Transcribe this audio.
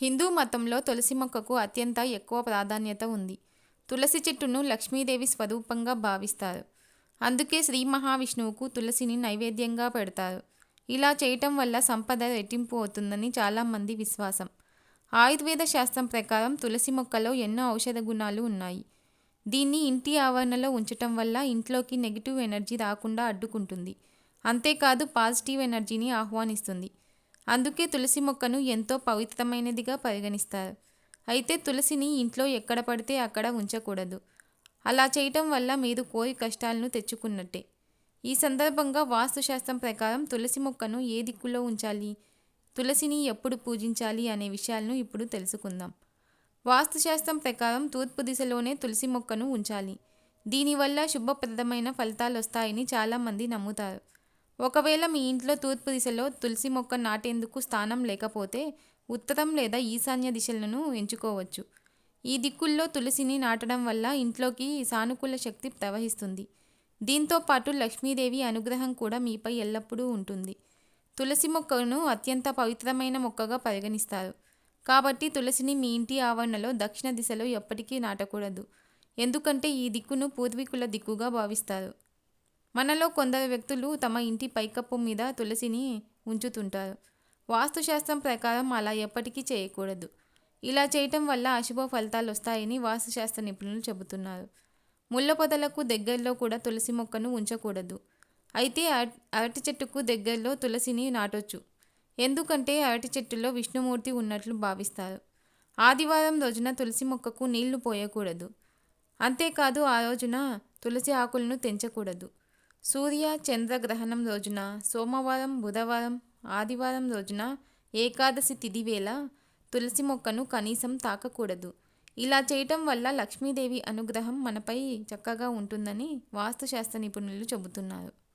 హిందూ మతంలో తులసి మొక్కకు అత్యంత ఎక్కువ ప్రాధాన్యత ఉంది. తులసి చెట్టును లక్ష్మీదేవి స్వరూపంగా భావిస్తారు. అందుకే శ్రీ మహావిష్ణువుకు తులసిని నైవేద్యంగా పెడతారు. ఇలా చేయటం వల్ల సంపద రెట్టింపు అవుతుందని చాలామంది విశ్వాసం. ఆయుర్వేద శాస్త్రం ప్రకారం తులసి మొక్కలో ఎన్నో ఔషధ గుణాలు ఉన్నాయి. దీన్ని ఇంటి ఆవరణలో ఉంచటం వల్ల ఇంట్లోకి నెగిటివ్ ఎనర్జీ రాకుండా అడ్డుకుంటుంది. అంతేకాదు పాజిటివ్ ఎనర్జీని ఆహ్వానిస్తుంది. అందుకే తులసి మొక్కను ఎంతో పవిత్రమైనదిగా పరిగణిస్తారు. అయితే తులసిని ఇంట్లో ఎక్కడ పడితే అక్కడ ఉంచకూడదు. అలా చేయటం వల్ల మీరు కోరి కష్టాలను తెచ్చుకున్నట్టే. ఈ సందర్భంగా వాస్తుశాస్త్రం ప్రకారం తులసి మొక్కను ఏ దిక్కులో ఉంచాలి? తులసిని ఎప్పుడు పూజించాలి అనే విషయాలను ఇప్పుడు తెలుసుకుందాం. వాస్తుశాస్త్రం ప్రకారం తూర్పు దిశలోనే తులసి మొక్కను ఉంచాలి. దీనివల్ల శుభప్రదమైన ఫలితాలు వస్తాయని చాలామంది నమ్ముతారు. ఒకవేళ మీ ఇంట్లో తూర్పు దిశలో తులసి మొక్క నాటేందుకు స్థానం లేకపోతే ఉత్తరం లేదా ఈశాన్య దిశలను ఎంచుకోవచ్చు. ఈ దిక్కుల్లో తులసిని నాటడం వల్ల ఇంట్లోకి సానుకూల శక్తి ప్రవహిస్తుంది. దీంతో పాటు లక్ష్మీదేవి అనుగ్రహం కూడా మీపై ఎల్లప్పుడూ ఉంటుంది. తులసి మొక్కను అత్యంత పవిత్రమైన మొక్కగా పరిగణిస్తారు. కాబట్టి తులసిని మీ ఇంటి ఆవరణలో దక్షిణ దిశలో ఎప్పటికీ నాటకూడదు. ఎందుకంటే ఈ దిక్కును పూర్వీకుల దిక్కుగా భావిస్తారు. మనలో కొందరు వ్యక్తులు తమ ఇంటి పైకప్పు మీద తులసిని ఉంచుతుంటారు. వాస్తుశాస్త్రం ప్రకారం అలా ఎప్పటికీ చేయకూడదు. ఇలా చేయటం వల్ల అశుభ ఫలితాలు వస్తాయని వాస్తుశాస్త్ర నిపుణులు చెబుతున్నారు. ముళ్ళ పొదలకు దగ్గరలో కూడా తులసి మొక్కను ఉంచకూడదు. అయితే అర- అరటి చెట్టుకు దగ్గరలో తులసిని నాటొచ్చు. ఎందుకంటే అరటి చెట్టులో విష్ణుమూర్తి ఉన్నట్లు భావిస్తారు. ఆదివారం రోజున తులసి మొక్కకు నీళ్ళు పోయకూడదు. అంతేకాదు ఆ రోజున తులసి ఆకులను తెంచకూడదు. సూర్య చంద్రగ్రహణం రోజున సోమవారం బుధవారం ఆదివారం రోజున ఏకాదశి తిథి వేళ తులసి మొక్కను కనీసం తాకకూడదు. ఇలా చేయటం వల్ల లక్ష్మీదేవి అనుగ్రహం మనపై చక్కగా ఉంటుందని వాస్తుశాస్త్ర నిపుణులు చెబుతున్నారు.